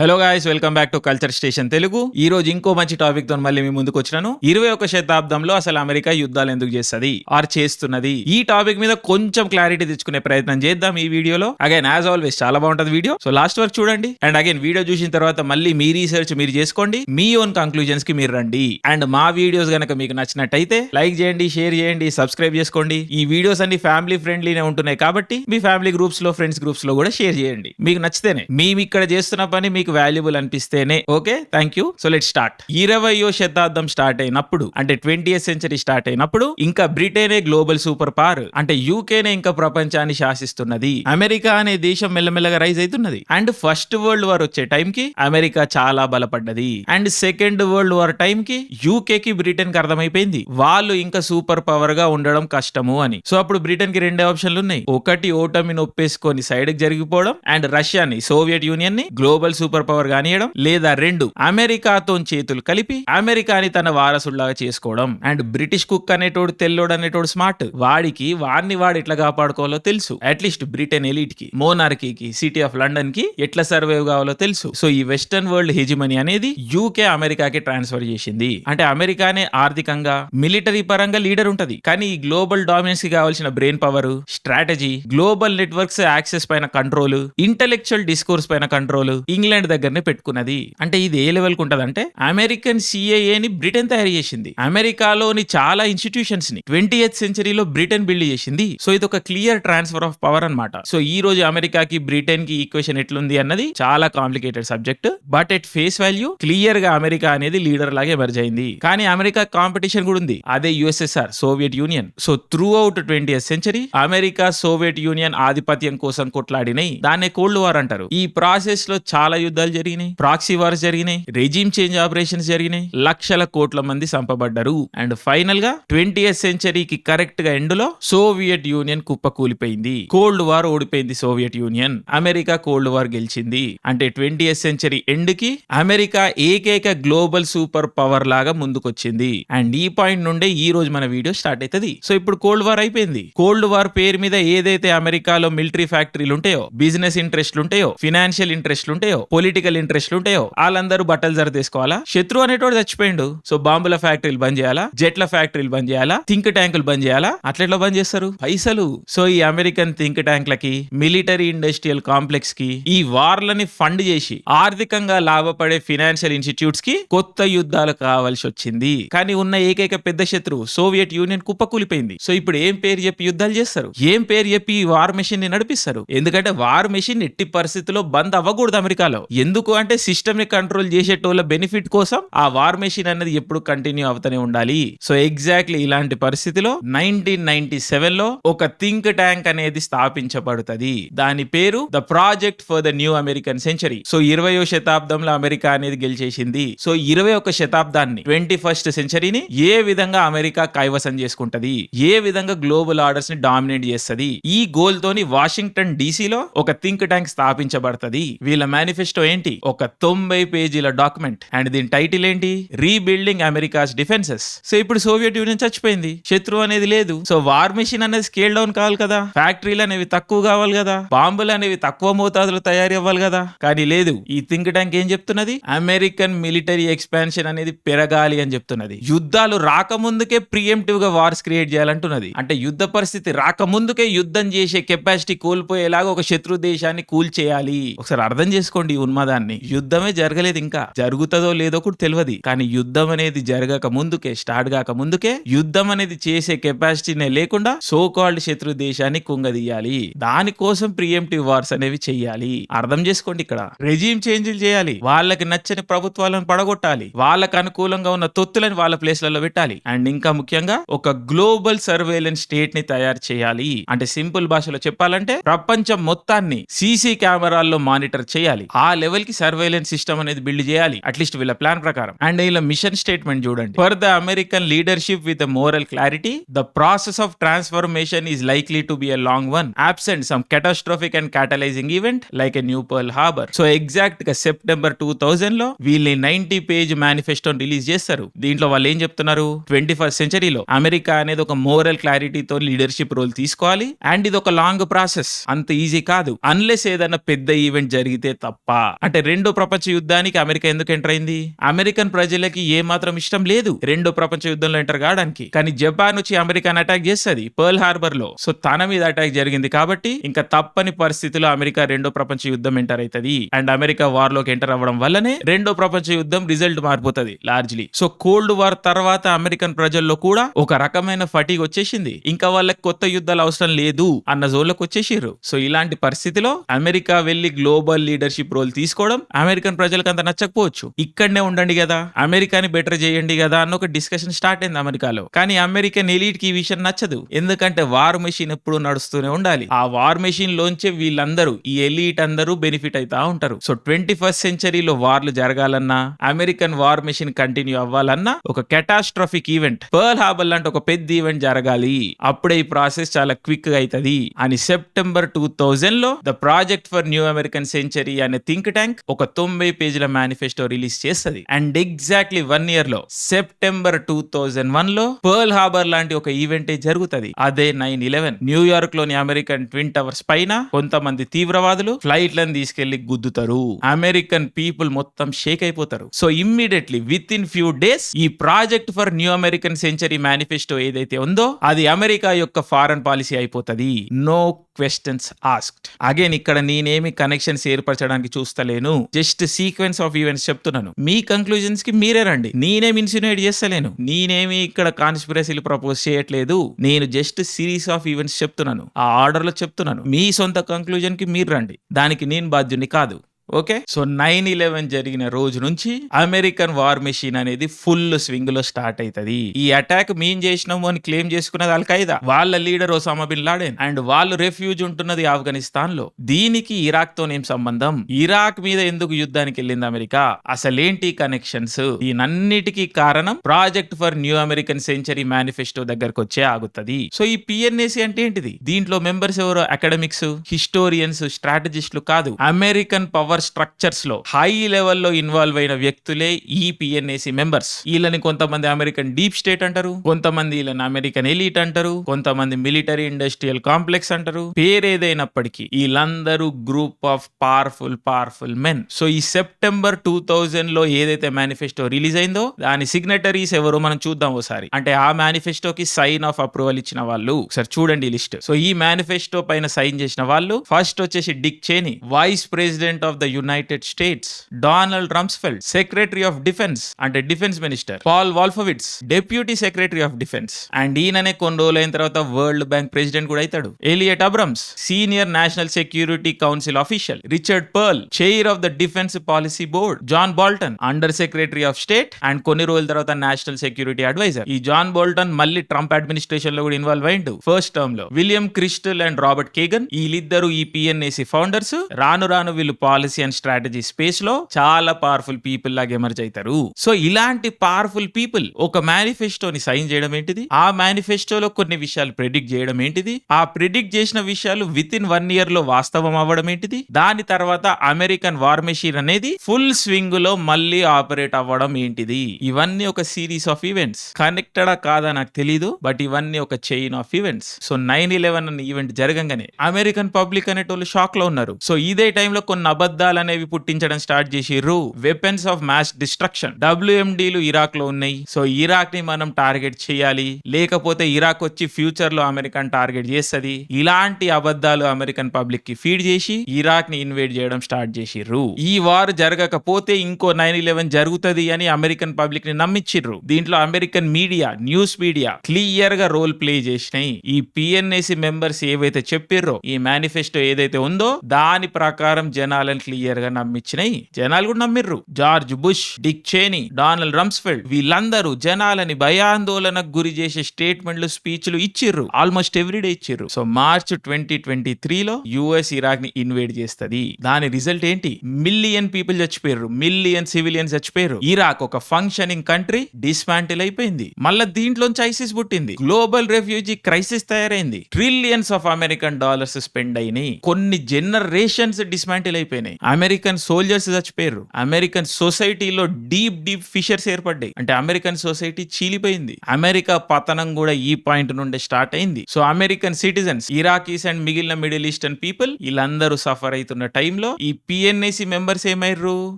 Hello guys welcome back to culture station Telugu ఈ రోజు ఇంకో మంచి టాపిక్తో మళ్ళీ మీ ముందుకు వచ్చినాను. ఇరవై ఒక శతాబ్దంలో అసలు అమెరికా యుద్ధాలు ఎందుకు చేస్తుంది? ఆర్ చేస్తున్నది? ఈ టాపిక్ మీద కొంచెం క్లారిటీ తెచ్చుకునే ప్రయత్నం చేద్దాం ఈ వీడియోలో. అగైన్ యాజ్ ఆల్వేస్ చాలా బాగుంటది వీడియో. సో లాస్ట్ వరకు చూడండి. అండ్ అగైన్ వీడియో చూసిన తర్వాత మళ్ళీ మీ రీసెర్చ్ మీరు చేసుకోండి. మీ ఓన్ కంక్లూజన్స్కి మీరు రండి. అండ్ మా వీడియోస్ గనక మీకు నచ్చినట్టయితే లైక్ చేయండి షేర్ చేయండి సబ్స్క్రైబ్ చేసుకోండి. ఈ వీడియోస్ అన్ని ఫ్యామిలీ ఫ్రెండ్లీనే ఉంటున్నాయి కాబట్టి మీ ఫ్యామిలీ గ్రూప్స్లో ఫ్రెండ్స్ గ్రూప్స్లో కూడా షేర్ చేయండి. మీకు నచ్చితేనే మేము ఇక్కడ చేస్తున్న పని మీకు valuable అనిపిస్తేనే okay thank you so let start ఇరవయో శతాబ్దం స్టార్ట్ అయినప్పుడు అంటే ట్వంటీ సెంచరీ స్టార్ట్ అయినప్పుడు ఇంకా బ్రిటనే గ్లోబల్ సూపర్ పవర్ అంటే యూకేనే ఇంకా ప్రపంచాన్ని శాసిస్తున్నది. అమెరికా అనే దేశం మెల్లమెల్లగా రైజ్ అవుతున్నది. అండ్ ఫస్ట్ వరల్డ్ వార్ వచ్చే టైం కి అమెరికా చాలా బలపడ్డది. And second world war time కి యూకే కి బ్రిటన్కి అర్థమైపోయింది. వాళ్ళు ఇంకా సూపర్ పవర్గా ఉండడం కష్టము అని. సో అప్పుడు బ్రిటన్కి రెండే ఆప్షన్లు ఉన్నాయి ఒకటి ఓటమిని ఒప్పేసుకొని సైడ్కి జరిగిపోవడం అండ్ రష్యాని సోవియట్ యూనియన్ని గ్లోబల్ సూపర్ పవర్ కానియడం లేదా రెండు అమెరికాతో చేతులు కలిపి అమెరికాని తన వారసుల్లాగా చేసుకోవడం. అండ్ బ్రిటిష్ కుక్ అనేటోడు తెల్లోడు అనేటోడు స్మార్ట్. వాడికి వాడిని వాడు ఎట్లా కాపాడుకోవాలో తెలుసు. అట్లీస్ట్ బ్రిటన్ ఎలీట్కి మోనార్కీకి సిటీ ఆఫ్ లండన్కి ఎట్లా సర్వైవ్ కావాలో తెలుసు. సో ఈ వెస్టర్న్ వరల్డ్ హెజిమనీ అనేది యూకే అమెరికాకి ట్రాన్స్ఫర్ చేసింది. అంటే అమెరికానే ఆర్థికంగా మిలిటరీ పరంగా లీడర్ ఉంటది. కానీ ఈ గ్లోబల్ డామినెన్స్కి కావాల్సిన brain power strategy global networks access పైన కంట్రోల్ ఇంటెలెక్చువల్ డిస్కోర్స్ పైన కంట్రోల్ ఇంగ్లాండ్ దగ్గరనే పెట్టుకున్నది. అంటే ఇది ఏ లెవెల్కు ఉంటది అంటే అమెరికన్ సిఏఏని బ్రిటన్ తయారు చేసింది. అమెరికాలోని చాలా ఇన్స్టిట్యూషన్స్ని ట్వంటీ ఎయిత్ సెంచరీలో బ్రిటన్ బిల్డ్ చేసింది. సో ఇది ఒక క్లియర్ ట్రాన్స్ఫర్ ఆఫ్ పవర్ అన్నమాట. సో ఈ రోజు అమెరికాకి బ్రిటన్కి ఈక్వేషన్ ఎట్లుంది అన్నది చాలా complicated subject. But at face value క్లియర్గా అమెరికా అనేది లీడర్ లాగే ఎమర్జ్ అయింది. కానీ అమెరికా కాంపిటీషన్ కూడా ఉంది. అదే USSR Soviet Union. So throughout twenty century America Soviet Union ఆధిపత్యం కోసం కొట్లాడినాయి. దాన్నే కోల్డ్ వార్ అంటారు. ఈ ప్రాసెస్లో చాలా యుద్ధాలు జరిగినాయి. ప్రాక్సీ వార్స్ జరిగినాయి. రెజిమ్ చేంజ్ ఆపరేషన్స్ జరిగినాయి. లక్షల కోట్ల మంది చంపబడ్డారు. అండ్ ఫైనల్గా ట్వంటీ సెంచరీకి కరెక్ట్గా ఎండ్లో సోవియట్ యూనియన్ కుప్పకూలిపోయింది. కోల్డ్ వార్ ఓడిపోయింది Soviet Union America cold war గెలిచింది. అంటే ట్వంటీ సెంచరీ ఎండ్కి అమెరికా ఏకైక గ్లోబల్ సూపర్ పవర్ లాగా ముందుకొచ్చింది. అండ్ ఈ పాయింట్ నుండే ఈ రోజు మన వీడియో స్టార్ట్ అవుతుంది సో ఇప్పుడు కోల్డ్ వార్ అయిపోయింది. కోల్డ్ వార్ పేరు మీద ఏదైతే అమెరికాలో మిలిటరీ ఫ్యాక్టరీలు ఉంటాయో బిజినెస్ ఇంట్రెస్ట్లు ఉంటాయో ఫినాన్షియల్ ఇంట్రెస్ట్లు ఉంటాయో పొలిటికల్ ఇంట్రెస్ట్లు ఉంటాయో? వాళ్ళందరూ బట్టలు ధర తీసుకోవాలా? శత్రు అనేటోడు చచ్చిపోయిండు. సో బాంబుల ఫ్యాక్టరీలు బంద్ చేయాలా? జెట్ల ఫ్యాక్టరీలు బంద్ చేయాలా? థింక్ ట్యాంకులు బంద్ చేయాలా? అట్లెట్లా బంద్ చేస్తారు? పైసలు. సో ఈ అమెరికన్ థింక్ ట్యాంక్లకి మిలిటరీ ఇండస్ట్రియల్ కాంప్లెక్స్కి ఈ వార్లని ఫండ్ చేసి ఆర్థికంగా లాభపడే ఫినాన్షియల్ ఇన్స్టిట్యూట్స్కి కొత్త యుద్ధాలు కావాల్సి వచ్చింది కానీ ఉన్న ఏకైక పెద్ద శత్రువు సోవియట్ యూనియన్ కుప్పకూలిపోయింది. సో ఇప్పుడు ఏం పేరు చెప్పి యుద్ధాలు చేస్తారు? ఏం పేరు చెప్పి ఈ వార్ మెషిన్ని నడిపిస్తారు? ఎందుకంటే వార్ మెషిన్ ఎట్టి పరిస్థితుల్లో బంద్ అవ్వకూడదు అమెరికాలో. ఎందుకు అంటే సిస్టమ్ని కంట్రోల్ చేసేటోళ్ళ బెనిఫిట్ కోసం ఆ వార్ మెషిన్ అనేది ఎప్పుడు కంటిన్యూ అవుతూనే ఉండాలి. సో ఎగ్జాక్ట్లీ ఇలాంటి పరిస్థితిలో నైన్టీన్ నైన్టీ సెవెన్లో ఒక థింక్ ట్యాంక్ అనేది స్థాపించబడుతుంది. దాని పేరు the project for the new American century. So ఇరవయో శతాబ్దంలో అమెరికా అనేది గెలిచేసింది. సో ఇరవై ఒక శతాబ్దాన్ని ట్వంటీ ఫస్ట్ సెంచరీని ఏ విధంగా అమెరికా కైవసం చేసుకుంటది? ఏ విధంగా గ్లోబల్ ఆర్డర్స్ని డామినేట్ చేస్తది? ఈ గోల్ తోని వాషింగ్టన్ డీసీలో ఒక థింక్ ట్యాంక్ స్థాపించబడుతుంది. వీళ్ళ మేనిఫెస్టో ఏంటి? ఒక తొంభై పేజీల డాక్యుమెంట్. అండ్ దీని టైటిల్ ఏంటి? Rebuilding America's defences. సో ఇప్పుడు సోవియట్ యూనియన్ చచ్చిపోయింది. శత్రువు అనేది లేదు. సో వార్ మిషన్ అనేది స్కేల్ డౌన్ కావాలి కదా. ఫ్యాక్టరీలు అనేవి తక్కువ కావాలి కదా. బాంబులు అనేవి తక్కువ మోతాదులో తయారు అవ్వాలి కదా. కానీ లేదు. ఈ థింక్ ట్యాంక్ ఏం చెప్తున్నది? అమెరికన్ మిలిటరీ ఎక్స్పాన్షన్ అనేది పెరగాలి అని చెప్తున్నది. యుద్ధాలు రాకముందుకే ప్రియంటివ్గా వార్స్ క్రియేట్ చేయాలంటున్నది. అంటే యుద్ధ పరిస్థితి రాకముందుకే యుద్ధం చేసే కెపాసిటీ కోల్పోయేలాగా ఒక శత్రు దేశాన్ని కూల్ చేయాలి ఒకసారి అర్థం చేసుకోండి ఉన్మాదాన్ని. యుద్ధమే జరగలేదు ఇంకా. జరుగుతుందో లేదో కూడా తెలియదు కానీ యుద్ధం అనేది జరగక ముందుకే స్టార్ట్ కాక ముందుకే యుద్ధం అనేది చేసే కెపాసిటీనే లేకుండా సో కాల్డ్ శత్రు దేశాన్ని కుంగదీయాలి. దానికోసం ప్రియంటివ్ వార్స్ అనేవి చెయ్యాలి. అర్థం చేసుకోండి ఇక్కడ. రెజీమ్ చేంజ్లు చేయాలి. వాళ్ళకి నచ్చని ప్రభుత్వాలను పడగొట్టాలి. వాళ్ళకు అనుకూలంగా ఉన్న తొత్తులను వాళ్ళ ప్లేస్లలో పెట్టాలి. అండ్ ఇంకా ముఖ్యంగా ఒక గ్లోబల్ సర్వేలెన్స్ స్టేట్ని తయారు చేయాలి. అంటే సింపుల్ భాషలో చెప్పాలంటే ప్రపంచం మొత్తాన్ని సీసీ కెమెరాల్లో మానిటర్ చేయాలి. ఆ లెవెల్కి సర్వేలెన్స్ సిస్టమ్ అనేది బిల్డ్ చేయాలి అట్లీస్ట్ వీళ్ళ ప్లాన్ ప్రకారం. అండ్ వీళ్ళ మిషన్ స్టేట్మెంట్ చూడండి. For the American leadership with moral clarity the process of transformation is likely to be a long one absent some catastrophic and catalysing event like a new Pearl Harbor. So ఎగ్జాక్ట్గా September two థౌజండ్లో వీళ్ళని ninety page manifesto release చేస్తారు. దీంట్లో వాళ్ళు ఏం చెప్తున్నారు? Twenty first సెంచరీలో America అనేది ఒక మోరల్ క్లారిటీతో లీడర్షిప్ రోల్ తీసుకోవాలి. అండ్ ఇది ఒక లాంగ్ ప్రాసెస్ అంత ఈజీ కాదు. అన్లెస్ ఏదైనా పెద్ద ఈవెంట్ జరిగితే తప్ప. అంటే రెండో ప్రపంచ యుద్ధానికి అమెరికా ఎందుకు ఎంటర్ అయింది? అమెరికన్ ప్రజలకి ఏ మాత్రం ఇష్టం లేదు. రెండో ప్రపంచ యుద్ధంలో ఎంటర్ కావడానికి. కానీ జపాన్ వచ్చి అమెరికాని అటాక్ చేస్తుంది పర్ల్ హార్బర్లో సో తన మీద అటాక్ జరిగింది కాబట్టి ఇంకా తప్పని పరిస్థితిలో అమెరికా రెండో ప్రపంచ యుద్ధం ఎంటర్ అవుతుంది అండ్ అమెరికా వార్లోకి ఎంటర్ అవ్వడం వల్లనే రెండో ప్రపంచ యుద్ధం రిజల్ట్ మారిపోతుంది లార్జ్లీ సో కోల్డ్ వార్ తర్వాత అమెరికన్ ప్రజల్లో కూడా ఒక రకమైన ఫటీగ్ వచ్చేసింది. ఇంకా వాళ్ళకి కొత్త యుద్ధాలు అవసరం లేదు అన్న జోన్లకు వచ్చేసారు సో ఇలాంటి పరిస్థితిలో అమెరికా వెళ్ళి గ్లోబల్ లీడర్షిప్ రోల్ తీసుకోవడం అమెరికన్ ప్రజలకు అంత నచ్చకపోవచ్చు. ఇక్కడనే ఉండండి కదా అమెరికాని బెటర్ చేయండి కదా అన్న ఒక డిస్కషన్ స్టార్ట్ అయింది అమెరికాలో. కానీ అమెరికన్ ఎలీట్కి ఈ విషయం నచ్చదు. ఎందుకంటే వార్ మెషిన్ ఎప్పుడు నడుస్తూనే ఉండాలి. ఆ వార్ మెషిన్ లోంచే వీళ్ళందరూ ఈ ఎలీట్ అందరూ బెనిఫిట్ అవుతా ఉంటారు. సో ట్వంటీ ఫస్ట్ సెంచరీలో వార్లు జరగాలన్నా అమెరికన్ వార్ మెషిన్ కంటిన్యూ అవ్వాలన్నా ఒక కెటాస్ట్రాఫిక్ ఈవెంట్ పర్ల్ హార్బర్ లాంటి ఒక పెద్ద ఈవెంట్ జరగాలి. అప్పుడే ఈ ప్రాసెస్ చాలా క్విక్గా అవుతుంది అని సెప్టెంబర్ టూ థౌజండ్లో the project for new American century అనే థింక్ ట్యాంక్ ఒక తొంభై పేజీల మేనిఫెస్టో రిలీజ్ చేస్తుంది. అండ్ ఎగ్జాక్ట్లీ వన్ ఇయర్లో సెప్టెంబర్ టూ థౌజండ్ వన్లో పర్ల్ హార్బర్ లాంటి ఒక ఈవెంట్ జరుగుతుంది. అదే నైన్ ఇలెవెన్ న్యూయార్క్లోని అమెరికన్ ట్విన్ టవర్స్ పైన కొంతమంది తీవ్రవాదులు ఫ్లైట్లను తీసుకెళ్ళి గుద్దుతారు. అమెరికన్ పీపుల్ మొత్తం షేక్ అయిపోతారు. So immediately within few days ఈ project for new American century manifesto ఏదైతే ఉందో అది అమెరికా యొక్క ఫారెన్ పాలసీ అయిపోతుంది. నో క్వశ్చన్స్ ఆస్క్డ్ అగైన్ ఇక్కడ నేనేమి కనెక్షన్స్ ఏర్పరచడానికి చూస్తలేను. జస్ట్ సీక్వెన్స్ ఆఫ్ ఈవెంట్స్ చెప్తున్నాను. మీ కంక్లూజన్స్కి మీరే రండి. నేనేమి ఇన్సినేట్ చేస్తలేను. నేనేమి ఇక్కడ కాన్స్పిరసీలు ప్రపోజ్ చేయట్లేదు. నేను జస్ట్ సిరీస్ ఆఫ్ ఈవెంట్స్ చెప్తున్నాను. ఆ ఆర్డర్లో చెప్తున్నాను. మీ సొంత కంక్లూజన్కి మీరు రండి. దానికి నేను బాధ్యుని కాదు. ఓకే? సో నైన్ ఇలెవెన్ జరిగిన రోజు నుంచి అమెరికన్ వార్ మెషిన్ అనేది ఫుల్ స్వింగ్లో స్టార్ట్ అవుతుంది ఈ అటాక్ మేం చేసినాము అని క్లెయిమ్ చేసుకున్నది అల్ ఖైదా వాళ్ళ leader Osama bin Laden and వాళ్ళు రెఫ్యూజ్ ఉంటున్నది ఆఫ్ఘనిస్తాన్లో దీనికి ఇరాక్ తోనేం సంబంధం? ఇరాక్ మీద ఎందుకు యుద్ధానికి వెళ్ళింది అమెరికా? అసలేంటి కనెక్షన్స్? దీనన్నిటికీ కారణం project for new American century manifesto దగ్గరకు వచ్చే ఆగుతుంది. సో ఈ పిఎన్ఏసి అంటే ఏంటిది? దీంట్లో మెంబర్స్ ఎవరో? అకాడమిక్స్ హిస్టోరియన్స్ స్ట్రాటజిస్టులు కాదు. అమెరికన్ పవర్ స్ట్రక్చర్స్లో హై లెవెల్లో ఇన్వాల్వ్ అయిన వ్యక్తులే ఈ పిఎన్ఏసి మెంబర్స్ వీళ్ళని కొంతమంది అమెరికన్ డీప్ స్టేట్ అంటారు కొంతమంది వీళ్ళని అమెరికన్ ఎలీట్ అంటారు కొంతమంది మిలిటరీ ఇండస్ట్రియల్ కాంప్లెక్స్ అంటారు. పేరేదైనప్పటికీ వీళ్ళందరూ group of powerful powerful men. So ఈ సెప్టెంబర్ టూ థౌజండ్లో ఏదైతే మేనిఫెస్టో రిలీజ్ అయిందో దాని సిగ్నటరీస్ ఎవరో మనం చూద్దాం ఒకసారి అంటే ఆ మేనిఫెస్టోకి సైన్ ఆఫ్ అప్రూవల్ ఇచ్చిన వాళ్ళు. ఒకసారి చూడండి లిస్ట్. సో ఈ మేనిఫెస్టో పైన సైన్ చేసిన వాళ్ళు ఫస్ట్ వచ్చేసి Dick Cheney vice president of the United States Donald Rumsfeld secretary of defence అంటే defence minister Paul Wolfowitz deputy secretary of defence and ఈయననే కొన్ని రోజులైన తర్వాత వరల్డ్ బ్యాంక్ ప్రెసిడెంట్ కూడా అవుతాడు. Elliott Abrams senior National Security Council official Richard Perle chair of the Defense Policy Board John Bolton under secretary of state and కొన్ని రోజుల తర్వాత national security adviser ఈ జాన్ బోల్టన్ మళ్ళీ ట్రంప్ అడ్మినిస్ట్రేషన్లో కూడా involve అయిండు. ఫస్ట్ టర్మ్లో. William Kristol and Robert Kagan వీళ్ళిద్దరు ఈ పిఎన్ఏసి ఫౌండర్స్ రాను రాను వీళ్ళు పాలసీ అండ్ స్ట్రాటజీ స్పేస్లో చాలా పవర్ఫుల్ పీపుల్ లాగా ఎమర్జ్ అవుతారు సో ఇలాంటి పవర్ఫుల్ పీపుల్ ఒక మేనిఫెస్టోని సైన్ చేయడం ఏంటిది? ఆ మేనిఫెస్టోలో కొన్ని విషయాలు ప్రెడిక్ట్ చేయడం ఏంటిది? ఆ ప్రిడిక్ట్ చేసిన విషయాలు విత్ ఇన్ వన్ ఇయర్లో వాస్తవం అవ్వడం ఏంటిది? దాని తర్వాత అమెరికన్ వార్ మెషిన్ అనేది ఫుల్ స్వింగ్లో మళ్ళీ ఆపరేట్ అవ్వడం ఏంటిది? ఇవన్నీ ఒక సిరీస్ ఆఫ్ ఈవెంట్స్ కనెక్టెడా కాదా నాకు తెలీదు బట్ ఇవన్నీ ఒక chain of events so nine eleven అనే ఈవెంట్ జరగంగానే అమెరికన్ పబ్లిక్ అనేటోళ్ళు షాక్లో ఉన్నారు. సో ఇదే టైంలో కొన్ని అబద్ధాలు అనేవి పుట్టించడం స్టార్ట్ చేసిర్రు. వెపన్స్ ఆఫ్ మ్యాచ్ డిస్ట్రక్షన్ డబ్ల్యూఎండీలు ఇరాక్లో ఉన్నాయి. సో ఇరాక్ని మనం టార్గెట్ చేయాలి. లేకపోతే ఇరాక్ వచ్చి ఫ్యూచర్లో అమెరికన్ టార్గెట్ చేస్తది. ఇలాంటి అబద్ధాలు అమెరికన్ పబ్లిక్కి ఫీడ్ చేసి ఇరాక్ని ఇన్వేట్ చేయడం స్టార్ట్ చేసిర్రు. ఈ వార్ జరగకపోతే ఇంకో నైన్ ఇలెవెన్ జరుగుతుంది అని అమెరికన్ పబ్లిక్ని నమ్మించిర్రు దీంట్లో అమెరికన్ మీడియా న్యూస్ మీడియా క్లియర్గా రోల్ ప్లే చేసినాయి. ఈ పిఎన్ఏసి మెంబర్స్ ఏవైతే చెప్పిర్రో ఈ మేనిఫెస్టో ఏదైతే ఉందో దాని ప్రకారం జనాలను క్లియర్గా నమ్మించినాయి జనాలు కూడా నమ్మిర్రు. George Bush Dick Cheney Donald Rumsfeld వీళ్ళందరూ జనాలని భయాందోళనకు గురి చేసే స్టేట్మెంట్లు స్పీచ్లు ఇచ్చిర్రు. ఆల్మోస్ట్ ఎవ్రీడే ఇచ్చిర్రు. సో మార్చ్ ట్వంటీ ట్వంటీ త్రీలో యుఎస్ ఇరాక్ని ఇన్వేట్ చేస్తది. దాని రిజల్ట్ ఏంటి? మిలియన్ పీపుల్ చచ్చిపోయారు మిలియన్ సివిలియన్స్ చచ్చిపోయారు ఇరాక్ ఒక ఫంక్షనింగ్ కంట్రీ డిస్మాంటిల్ అయిపోయింది. మళ్ళా దీంట్లోంచి ఐసిస్ పుట్టింది. గ్లోబల్ రెఫ్యూజీ క్రైసిస్ తయారైంది. Trillions of American dollars spend అయినాయి. కొన్ని జనరేషన్స్ డిస్మాంటిల్ అయిపోయినాయి. అమెరికన్ సోల్జర్స్ చచ్చిపోయారు అమెరికన్ సొసైటీలో డీప్ డీప్ ఫిషర్స్ ఏర్పడ్డాయి. అంటే అమెరికన్ సొసైటీ చీలిపోయింది. అమెరికా పతనం కూడా ఈ పాయింట్ నుండి స్టార్ట్ అయింది. So American citizens Iraqis and మిగిలిన మిడిల్ ఈస్టర్న్ పీపుల్ వీళ్ళందరూ సఫర్ అవుతున్న టైంలో ఈ పిఎన్ఏసి మెంబర్స్ ఏమయ్యారు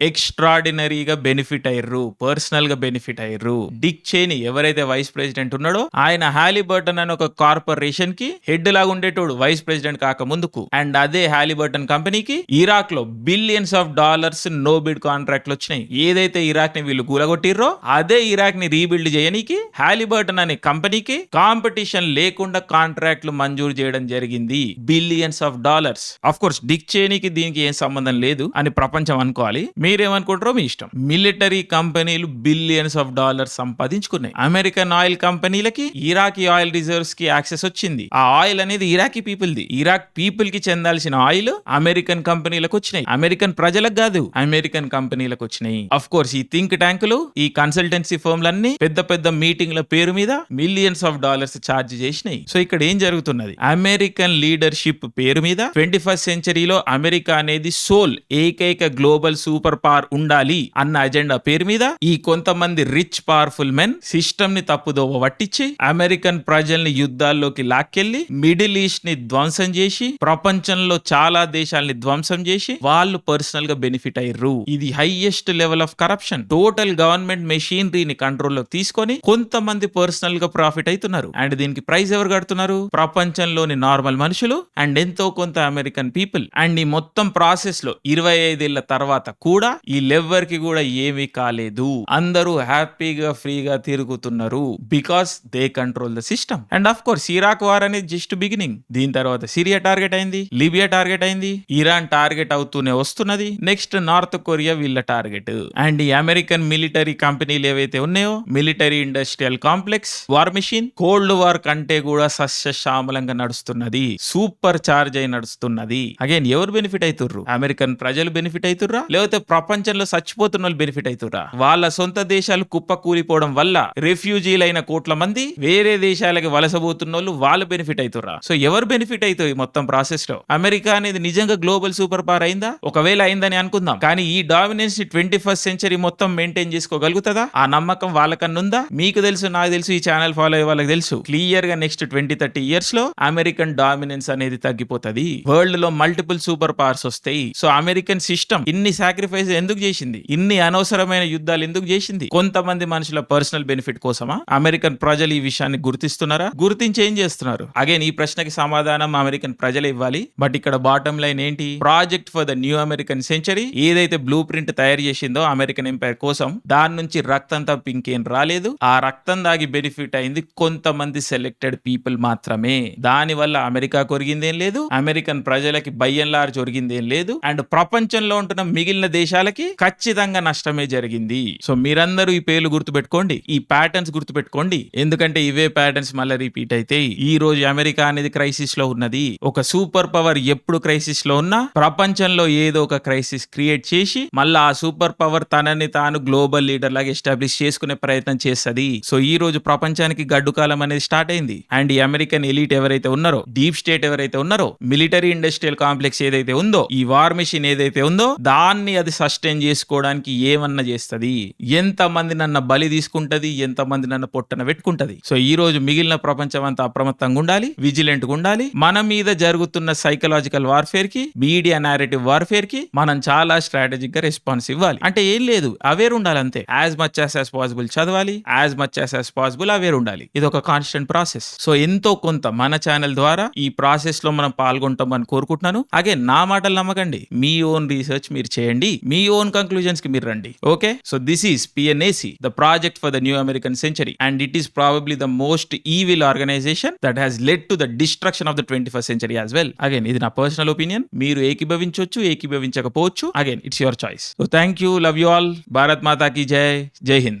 ఎక్స్ట్రాడినరీగా బెనిఫిట్ అయ్యారు పర్సనల్గా బెనిఫిట్ అయ్యారు డిక్ చేని ఎవరైతే వైస్ ప్రెసిడెంట్ ఉన్నాడో ఆయన హాలీబర్టన్ అనే ఒక కార్పొరేషన్కి హెడ్ లాగా ఉండేటోడు వైస్ ప్రెసిడెంట్ కాక ముందుకు అండ్ అదే హాలీబర్టన్ కంపెనీకి ఇరాక్లో billions of dollars no bid కాంట్రాక్ట్లు వచ్చినాయి. ఏదైతే ఇరాక్ని వీళ్ళు కూలగొట్టిర్రో అదే ఇరాక్ని రీబిల్డ్ చేయనీకి హాలిబర్టన్ అనే కంపెనీకి కాంపిటీషన్ లేకుండా కాంట్రాక్ట్లు మంజూరు చేయడం జరిగింది. Billions of dollars of course Dick చేనికి దీనికి ఏం సంబంధం లేదు అని ప్రపంచం అనుకోవాలి. మీరేమనుకుంటారో మీ ఇష్టం. మిలిటరీ కంపెనీలు బిలియన్స్ ఆఫ్ డాలర్స్ సంపాదించుకున్నాయి. అమెరికన్ ఆయిల్ కంపెనీలకి ఇరాకీ ఆయిల్ రిజర్వ్స్కి యాక్సెస్ వచ్చింది. ఆ ఆయిల్ అనేది ఇరాకీ పీపుల్ ది ఇరాక్ పీపుల్కి చెందాల్సిన ఆయిల్ అమెరికన్ కంపెనీలకు వచ్చినాయి. అమెరికన్ ప్రజలకు కాదు అమెరికన్ కంపెనీలకు వచ్చినాయి. అఫ్ కోర్స్ ఈ థింక్ ట్యాంకులు ఈ కన్సల్టెన్సీ ఫర్మ్లన్నీ పెద్ద పెద్ద మీటింగ్ల పేరు మీద మిలియన్స్ ఆఫ్ డాలర్స్ ఛార్జ్ చేసినాయి. సో ఇక్కడ ఏం జరుగుతున్నది? అమెరికన్ లీడర్షిప్ పేరు మీద ట్వంటీ ఫస్ట్ సెంచరీలో అమెరికా అనేది సోల్ ఏకైక గ్లోబల్ సూపర్ పవర్ ఉండాలి అన్న అజెండా పేరు మీద ఈ కొంతమంది రిచ్ పవర్ఫుల్ మెన్ సిస్టమ్ని తప్పుదోవ పట్టించి అమెరికన్ ప్రజల్ని యుద్ధాల్లోకి లాక్కెళ్ళి మిడిల్ ఈస్ట్ని ధ్వంసం చేసి ప్రపంచంలో చాలా దేశాల్ని ధ్వంసం చేసి వాళ్ళ పర్సనల్గా బెనిఫిట్ అయ్యారు ఇది highest level of corruption total government మెషినరీని కంట్రోల్లో తీసుకొని కొంతమంది పర్సనల్గా ప్రాఫిట్ అవుతున్నారు అండ్ దీనికి ప్రైస్ ఎవరు కడుతున్నారు? ప్రపంచంలోని నార్మల్ మనుషులు అండ్ ఎంతో కొంత అమెరికన్ పీపుల్ అండ్ ఈ మొత్తం ప్రాసెస్లో ఇరవై ఐదేళ్ళ తర్వాత కూడా వీళ్ళెవ్వరికి కూడా ఏమీ కాలేదు. అందరూ హ్యాపీగా ఫ్రీగా తిరుగుతున్నారు. Because they control the system and of course Iraq war అనేది జస్ట్ బిగినింగ్ దీని తర్వాత సిరియా టార్గెట్ అయింది. లిబియా టార్గెట్ అయింది. ఇరాన్ టార్గెట్ అవుతూనే వస్తున్నది? నెక్స్ట్ నార్త్ కొరియా వీళ్ళ టార్గెట్ అండ్ ఈ అమెరికన్ మిలిటరీ కంపెనీలు ఏవైతే ఉన్నాయో military industrial complex war mission cold war కంటే కూడా సస్యశ్యామలంగా నడుస్తున్నది. సూపర్ చార్జ్ అయి నడుస్తున్నది. అగైన్ ఎవరు బెనిఫిట్ అవుతుర్రు అమెరికన్ ప్రజలు బెనిఫిట్ అవుతుర్రా లేకపోతే ప్రపంచంలో చచ్చిపోతున్న వాళ్ళు బెనిఫిట్ అవుతుర్రా వాళ్ళ సొంత దేశాలు కుప్ప కూలిపోవడం వల్ల రెఫ్యూజీలైన కోట్ల మంది వేరే దేశాలకి వలసపోతున్న వాళ్ళు వాళ్ళు బెనిఫిట్ అవుతుర్రా సో ఎవరు బెనిఫిట్ అవుతాయి మొత్తం ప్రాసెస్లో? అమెరికా అనేది నిజంగా గ్లోబల్ సూపర్ పవర్ అయిందా? ఒకవేళ అయిందని అనుకుందాం. కానీ ఈ డామినెన్స్ని ట్వంటీ ఫస్ట్ సెంచరీ మొత్తం మెయింటైన్ చేసుకోగలుగుతుందా? ఆ నమ్మకం వాళ్ళకన్నా ఉందా మీకు తెలుసు నాకు తెలుసు ఈ ఛానల్ ఫాలో అయ్యే వాళ్ళకి తెలుసు. క్లియర్గా నెక్స్ట్ ట్వంటీ థర్టీ ఇయర్స్లో అమెరికన్ డామినెన్స్ అనేది తగ్గిపోతది. వరల్డ్లో మల్టిపుల్ సూపర్ పవర్స్ వస్తాయి. సో అమెరికన్ సిస్టమ్ ఇన్ని సాక్రిఫైస్ ఎందుకు చేసింది? ఇన్ని అనవసరమైన యుద్ధాలు ఎందుకు చేసింది? కొంతమంది మనుషుల పర్సనల్ బెనిఫిట్ కోసమా? అమెరికన్ ప్రజలు ఈ విషయాన్ని గుర్తిస్తున్నారా? గుర్తించి ఏం చేస్తున్నారు? అగైన్ ఈ ప్రశ్నకి సమాధానం అమెరికన్ ప్రజలు ఇవ్వాలి. బట్ ఇక్కడ బాటం లైన్ ఏంటి? Project for the new American century ఏదైతే బ్లూ ప్రింట్ తయారు చేసిందో అమెరికన్ ఎంపైర్ కోసం దాని నుంచి రక్తం తప్ప ఇంకేం రాలేదు. ఆ రక్తం దాగి బెనిఫిట్ అయింది కొంతమంది సెలెక్టెడ్ పీపుల్ మాత్రమే. దాని వల్ల అమెరికా కొరిగిందేం లేదు. అమెరికన్ ప్రజలకి బయ్యం లార్జ్ ఒరిగిందేం లేదు. అండ్ ప్రపంచంలో ఉంటున్న మిగిలిన దేశాలకి ఖచ్చితంగా నష్టమే జరిగింది. సో మీరందరూ ఈ పేర్లు గుర్తుపెట్టుకోండి. ఈ ప్యాటర్న్స్ గుర్తుపెట్టుకోండి. ఎందుకంటే ఇవే ప్యాటర్న్స్ మళ్ళీ రిపీట్ అయితే ఈ రోజు అమెరికా అనేది క్రైసిస్లో ఉన్నది. ఒక సూపర్ పవర్ ఎప్పుడు క్రైసిస్లో ఉన్నా ప్రపంచంలో ఏదో ఒక క్రైసిస్ క్రియేట్ చేసి మళ్ళీ ఆ సూపర్ పవర్ తనని తాను గ్లోబల్ లీడర్ లాగా ఎస్టాబ్లిష్ చేసుకునే ప్రయత్నం చేస్తుంది. సో ఈ రోజు ప్రపంచానికి గడ్డు కాలం అనేది స్టార్ట్ అయింది. అండ్ ఈ అమెరికన్ ఎలీట్ ఎవరైతే ఉన్నారో డీప్ స్టేట్ ఎవరైతే ఉన్నారో మిలిటరీ ఇండస్ట్రియల్ కాంప్లెక్స్ ఏదైతే ఉందో ఈ వార్ మిషన్ ఏదైతే ఉందో దాన్ని అది సస్టైన్ చేసుకోవడానికి ఏమన్నా చేస్తది? ఎంత మంది నన్న బలి తీసుకుంటది? ఎంత మంది నన్న పొట్టన పెట్టుకుంటది? సో ఈ రోజు మిగిలిన ప్రపంచం అంతా అప్రమత్తంగా ఉండాలి విజిలెంట్గా ఉండాలి. మన మీద జరుగుతున్న సైకలాజికల్ వార్ఫేర్కి మీడియా నారేటివ్ వార్ఫేర్ కి మనం చాలా స్ట్రాటజిక్గా రెస్పాన్స్ ఇవ్వాలి. అంటే ఏం లేదు అవేర్ ఉండాలి అంతే. As much as as possible చదవాలి as much as as possible aware ఉండాలి. ఇది ఒక కాన్స్టెంట్ ప్రాసెస్ సో ఎంతో కొంత మన ఛానల్ ద్వారా ఈ ప్రాసెస్లో మనం పాల్గొంటాం అని కోరుకుంటున్నాను. అగే నా మాటలు నమ్మకండి. మీ ఓన్ రీసెర్చ్ మీరు చేయండి. మీ ఓన్ కంక్లూజన్స్కి మీరు రండి. Okay so this is PNAC the project for the new American century and it is probably the most evil organisation that has led to the destruction of the twenty first century as well again ఇది నా personal opinion మీరు ఏకీభవించవచ్చు ఏకీభవించకపోవచ్చు. Again it's your choice so thank you love you all Bharat Mata key జై జై హింద్